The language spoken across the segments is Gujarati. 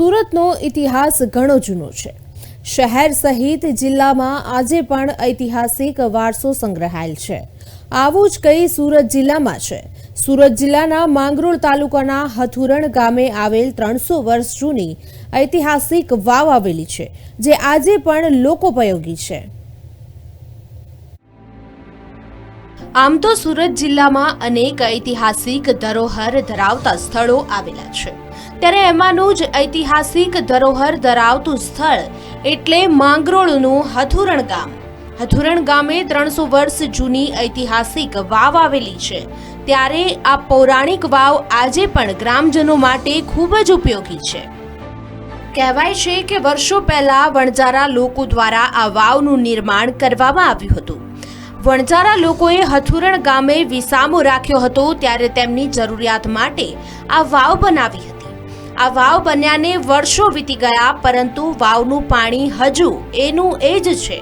સુરતનો ઇતિહાસ ઘણો જૂનો છે. શહેર સહિત જિલ્લામાં આજે પણ ઐતિહાસિક વારસો સંગ્રહાયેલ છે. આવું જ કંઈ સુરત જિલ્લામાં છે. સુરત જિલ્લાના માંગરોળ તાલુકાના હથુરણ ગામે આવેલ ત્રણસો વર્ષ જૂની ઐતિહાસિક વાવ આવેલી છે, જે આજે પણ લોકોપયોગી છે. આમ તો સુરત જિલ્લામાં અનેક ઐતિહાસિક ધરોહર ધરાવતા સ્થળો આવેલા છે. ત્યારે એમાંનું જ ઐતિહાસિક ધરોહર ધરાવતું સ્થળ એટલે માંગરોળનું હથુરણ ગામ. હથુરણ ગામે ત્રણસો વર્ષ જૂની ઐતિહાસિક વાવ આવેલી છે. ત્યારે આ પૌરાણિક વાવ આજે પણ ગ્રામજનો માટે ખૂબ જ ઉપયોગી છે. કહેવાય છે કે વર્ષો પહેલા વણજારા લોકો દ્વારા આ વાવનું નિર્માણ કરવામાં આવ્યું હતું. વણજારા લોકોએ હથુરણ ગામે વિસામો રાખ્યો હતો ત્યારે તેમની જરૂરિયાત માટે આ વાવ બનાવી હતી. આ વાવ બન્યાને વર્ષો વીતી ગયા, પરંતુ વાવનું પાણી હજુ એનું એ જ છે.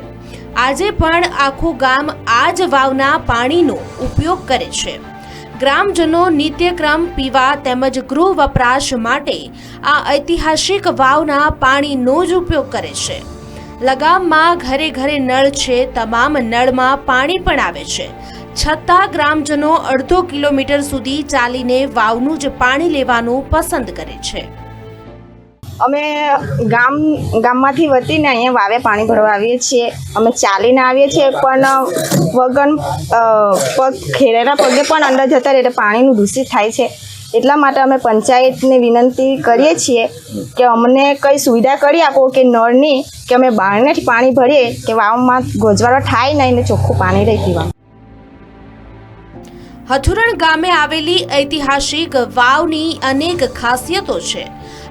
આજે પણ આખું ગામ આ જ વાવના પાણીનો ઉપયોગ કરે છે. ગ્રામજનો નિત્યક્રમ પીવા તેમજ ગૃહ વપરાશ માટે આ ઐતિહાસિક વાવના પાણીનો જ ઉપયોગ કરે છે. લગામમાં ઘરે ઘરે નળ છે, તમામ નળમાં પાણી પણ આવે છે. છતાં ગ્રામજનો અડધો કિલોમીટર સુધી ચાલીને વાવનું જ પાણી લેવાનું પસંદ કરે છે. અમે ગામ, ગામમાંથી વતીને અહીંયા વાવે પાણી ભરવા આવીએ છીએ. અમે ચાલીને આવીએ છીએ, પણ વગન પગ ખેરેલા પગે પણ અંદર જતા રહે પાણીનું દૂષિત થાય છે. એટલા માટે અમે પંચાયતને વિનંતી કરીએ છીએ કે અમને કંઈ સુવિધા કરી આપો કે નળની, કે અમે બહારનેથી પાણી ભરીએ, કે વાવમાં ગોજવાળો થાય નહીં ને ચોખ્ખું પાણી રહી પીવા. હથુરણ ગામે આવેલી ઐતિહાસિક વાવની અનેક ખાસિયતો છે.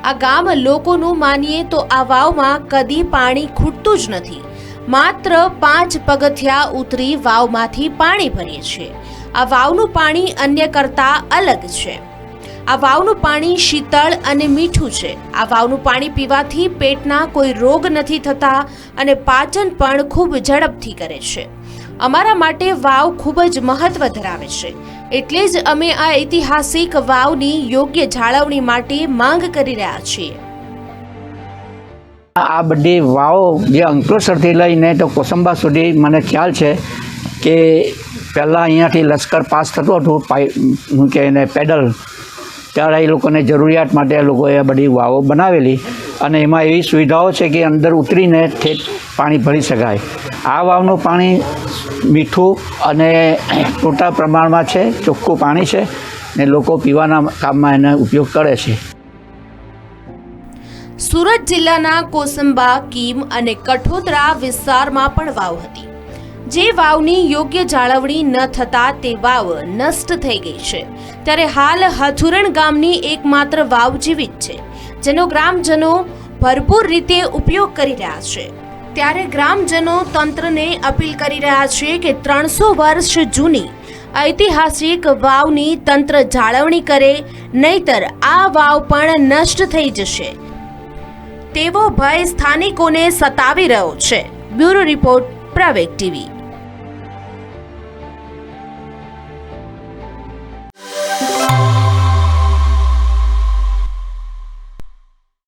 આ ગામ લોકોનું માનીએ તો આ વાવમાં કદી પાણી ખૂટતું જ નથી. માત્ર પાંચ પગથિયા ઉતરી વાવમાંથી પાણી ભરીએ છીએ. આ વાવનું પાણી અન્ય કરતા અલગ છે. આ વાવનું પાણી શીતળ અને મીઠું છે. આ વાવનું પાણી પીવાથી પેટના કોઈ રોગ નથી થતા અને પાચન પણ ખૂબ ઝડપથી કરે છે. અમારા માટે વાવ ખૂબ જ મહત્વ ધરાવે છે. એટલે જ અમે આ ઐતિહાસિક વાવની યોગ્ય જાળવણી માટે માંગ કરી રહ્યા છીએ. આ બધી વાવ જે અંકલેશ્વરથી લઈને તો કોસંબા સુધી મને ખ્યાલ છે કે પહેલાં અહીંયાથી લશ્કર પાસ થતું હતું પાઈ હું કે એને પેડલ ત્યારે એ લોકોને જરૂરિયાત માટે એ લોકોએ આ બધી વાવો બનાવેલી અને એમાં એવી સુવિધાઓ છે કે અંદર ઉતરીને ઠેઠ પાણી ભરી શકાય. આ વાવનું પાણી મીઠું અને મોટા પ્રમાણમાં છે, ચોખ્ખું પાણી છે ને લોકો પીવાના કામમાં એનો ઉપયોગ કરે છે. સુરત જિલ્લાના કોસંબા, કીમ અને કઠોદરા વિસ્તારમાં પણ વાવ હતી. જે વાવની યોગ્ય જાળવણી ન થતા તે વાવ નષ્ટ થઈ ગઈ છે. ત્યારે હાલ હથુરણ ગામની એકમાત્ર વાવ જીવિત છે, જેનો ગ્રામજનો ભરપૂર રીતે ઉપયોગ કરી રહ્યા છે. ત્યારે ગ્રામજનો તંત્રને અપીલ કરી રહ્યા છે કે ત્રણસો વર્ષ જૂની ઐતિહાસિક વાવની તંત્ર જાળવણી કરે, નહીતર આ વાવ પણ નષ્ટ થઈ જશે. તેવો ભય સ્થાનિકોને સતાવી રહ્યો છે. બ્યુરો રિપોર્ટ પ્રાવેક ટીવી.